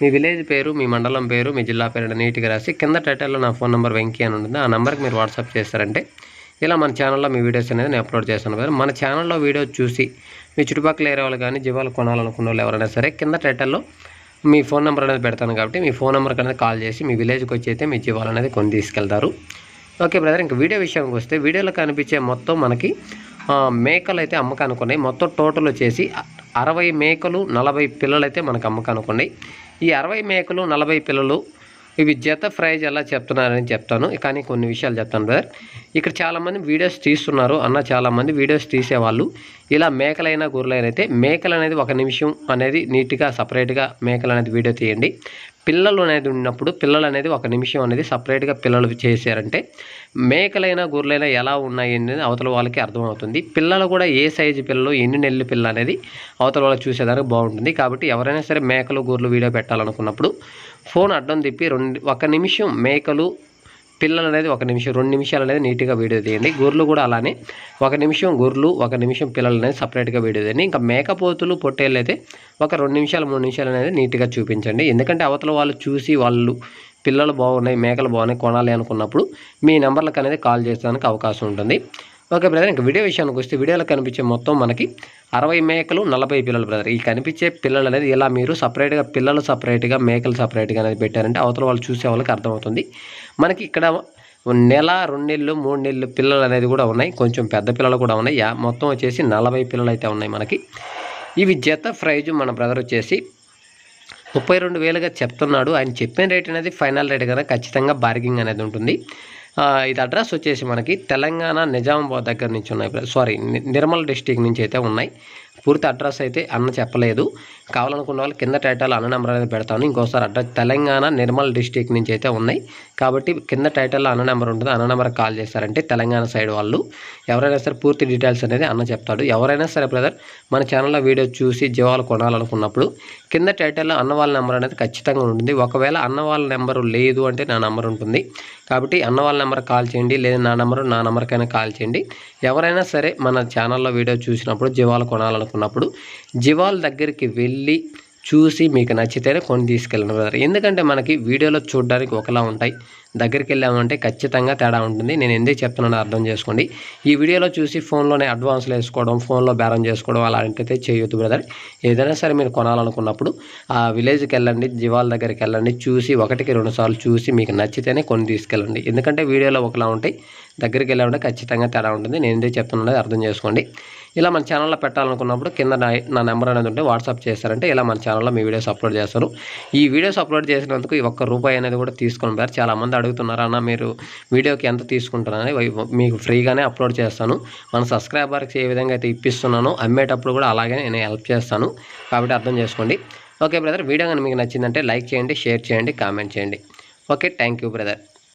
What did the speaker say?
మీ village పేరు మీ మండలం పేరు మీ జిల్లా పేరు అనేది నీట్గా రాసి కింద టైటిల్లో నా ఫోన్ నెంబర్ వెంకీ అని ఉంటుంది. ఆ నెంబర్కి మీరు వాట్సాప్ చేస్తారంటే ఇలా మన ఛానల్లో మీ వీడియోస్ అనేది నేను అప్లోడ్ చేస్తాను. కదా మన ఛానల్లో వీడియో చూసి మీ చుట్టుపక్కల ఏరే వాళ్ళు కానీ జీవాలు కొనాలనుకున్న వాళ్ళు ఎవరైనా సరే కింద టైటిల్లో మీ ఫోన్ నెంబర్ అనేది పెడతాను కాబట్టి మీ ఫోన్ నెంబర్కి అనేది కాల్ చేసి మీ విలేజ్కి వచ్చి అయితే మీ జీవాలు అనేది కొని తీసుకెళ్తారు. ఓకే బ్రదర్ ఇంకా వీడియో విషయానికి వస్తే వీడియోలో కనిపించే మొత్తం మనకి మేకలు అయితే అమ్మకానికి ఉన్నాయి. మొత్తం టోటల్ వచ్చేసి అరవై మేకలు నలభై పిల్లలు అయితే మనకు అమ్మకం అనుకోండి ఈ అరవై మేకలు నలభై పిల్లలు ఇవి జత ప్రైజ్ ఎలా చెప్తున్నారని చెప్తాను. కానీ కొన్ని విషయాలు చెప్తాను బ్రదర్. ఇక్కడ చాలామంది వీడియోస్ తీస్తున్నారు. అన్న చాలామంది వీడియోస్ తీసేవాళ్ళు. ఇలా మేకలైనా గొర్రెలైనా అయితే మేకలు అనేది ఒక నిమిషం అనేది నీట్గా సపరేట్గా మేకలు అనేది వీడియో తీయండి. పిల్లలు అనేది ఉన్నప్పుడు పిల్లలు అనేది ఒక నిమిషం అనేది సపరేట్గా పిల్లలు చేశారంటే మేకలైనా గొర్రెలైనా ఎలా ఉన్నాయి అనేది అవతల వాళ్ళకి అర్థమవుతుంది. పిల్లలు కూడా ఏ సైజు పిల్లలు ఎన్ని నెలలు పిల్ల అనేది అవతల వాళ్ళకి చూసేదానికి బాగుంటుంది. కాబట్టి ఎవరైనా సరే మేకలు గొర్రెలు వీడియో పెట్టాలనుకున్నప్పుడు ఫోన్ అడ్డం తిప్పి రెండు ఒక నిమిషం మేకలు పిల్లలు అనేది ఒక నిమిషం రెండు నిమిషాలు అనేది నీట్గా వీడియో తీయండి. గొర్రెలు కూడా అలానే. ఒక నిమిషం గొర్రెలు ఒక నిమిషం పిల్లలు అనేది సపరేట్గా వీడియో తీయండి. ఇంకా మేకపోతులు పొట్టేళ్ళు అయితే ఒక రెండు నిమిషాలు మూడు నిమిషాలు అనేది నీట్గా చూపించండి. ఎందుకంటే అవతల వాళ్ళు చూసి వాళ్ళు పిల్లలు బాగున్నాయి మేకలు బాగున్నాయి కొనాలి అనుకున్నప్పుడు మీ నెంబర్లకు అనేది కాల్ చేసేదానికి అవకాశం ఉంటుంది. ఓకే బ్రదర్ ఇంకా వీడియో విషయానికి వస్తే వీడియోలో కనిపించే మొత్తం మనకి అరవై మేకలు నలభై పిల్లలు బ్రదర్. ఈ కనిపించే పిల్లలు అనేది ఇలా మీరు సపరేట్గా పిల్లలు సపరేట్గా మేకలు సపరేట్గా అనేది పెట్టారంటే అవతల వాళ్ళు చూసే వాళ్ళకి అర్థమవుతుంది. మనకి ఇక్కడ నెల రెండు నెలలు మూడు నెలలు పిల్లలు అనేది కూడా ఉన్నాయి. కొంచెం పెద్ద పిల్లలు కూడా ఉన్నాయి. యా- మొత్తం వచ్చేసి నలభై పిల్లలు అయితే ఉన్నాయి మనకి. ఇవి జత ప్రైజు మన బ్రదర్ వచ్చేసి ముప్పై రెండు వేలుగా చెప్తున్నాడు. ఆయన చెప్పిన రేట్ అనేది ఫైనల్ రేట్ కదా ఖచ్చితంగా బార్గింగ్ అనేది ఉంటుంది. ఇది అడ్రస్ వచ్చేసి మనకి తెలంగాణ నిజామాబాద్ దగ్గర నుంచి ఉన్నాయి సారీ నిర్మల్ డిస్టిక్ నుంచి అయితే ఉన్నాయి. పూర్తి అడ్రస్ అయితే అన్న చెప్పలేదు. కావాలనుకున్న వాళ్ళు కింద టైటిల్ అన్న నెంబర్ అనేది పెడతాను. ఇంకోసారి అడ్రస్ తెలంగాణ నిర్మల్ డిస్టిక్ నుంచి అయితే ఉన్నాయి. కాబట్టి కింద టైటిల్లో అన్న నెంబర్ ఉంటుంది. అన్న నెంబర్ కాల్ చేస్తారంటే తెలంగాణ సైడ్ వాళ్ళు. ఎవరైనా సరే పూర్తి డీటెయిల్స్ అనేది అన్న చెప్తాడు. ఎవరైనా సరే బ్రదర్ మన ఛానల్లో వీడియో చూసి జీవాలు కొనాలనుకున్నప్పుడు కింద టైటిల్లో అన్న వాళ్ళ నెంబర్ అనేది ఖచ్చితంగా ఉంటుంది. ఒకవేళ అన్న వాళ్ళ నెంబరు లేదు అంటే నా నెంబర్ ఉంటుంది. కాబట్టి అన్న వాళ్ళ నెంబర్ కాల్ చేయండి. లేదా నా నెంబరు నా నెంబర్కైనా కాల్ చేయండి. ఎవరైనా సరే మన ఛానల్లో వీడియో చూసినప్పుడు జీవాలు అనుకున్నప్పుడు జీవాల దగ్గరికి వెళ్ళి చూసి మీకు నచ్చితేనే కొని తీసుకెళ్ళండి బ్రదర్ ఎందుకంటే మనకి వీడియోలో చూడడానికి ఒకలా ఉంటాయి. దగ్గరికి వెళ్ళామంటే ఖచ్చితంగా తేడా ఉంటుంది. నేను ఎందుకు చెప్తున్నానో అర్థం చేసుకోండి. ఈ వీడియోలో చూసి ఫోన్లోనే అడ్వాన్స్లు వేసుకోవడం ఫోన్లో బేరం చేసుకోవడం అలాంటిదే చేయొద్దు బ్రదర్. ఏదైనా సరే మీరు కొనాలనుకున్నప్పుడు ఆ విలేజ్కి వెళ్ళండి జీవాల దగ్గరికి వెళ్ళండి చూసి ఒకటికి రెండు సార్లు చూసి మీకు నచ్చితేనే కొన్ని తీసుకెళ్ళండి. ఎందుకంటే వీడియోలో ఒకలా ఉంటాయి. దగ్గరికి వెళ్ళామంటే ఖచ్చితంగా తేడా ఉంటుంది. నేను ఎందుకు చెప్తున్నానో అర్థం చేసుకోండి. ఇలా మన ఛానల్లో పెట్టాలనుకున్నప్పుడు కింద నా నెంబర్ అనేది ఉంటే వాట్సాప్ చేస్తారంటే ఇలా మన ఛానల్లో మీ వీడియోస్ అప్లోడ్ చేస్తారు. ఈ వీడియోస్ అప్లోడ్ చేసినందుకు ఈ ఒక్క రూపాయి అనేది కూడా తీసుకొని పోయారు చాలామంది అడుగుతున్నారు అన్న మీరు వీడియోకి ఎంత తీసుకుంటారని వై- మీకు ఫ్రీగానే అప్లోడ్ చేస్తాను. మన సబ్స్క్రైబర్కి ఏ విధంగా అయితే ఇప్పిస్తున్నానో అమ్మేటప్పుడు కూడా అలాగే నేను హెల్ప్ చేస్తాను. కాబట్టి అర్థం చేసుకోండి. ఓకే బ్రదర్ వీడియో కానీ మీకు నచ్చిందంటే లైక్ చేయండి షేర్ చేయండి కామెంట్ చేయండి. Okay thank you brother.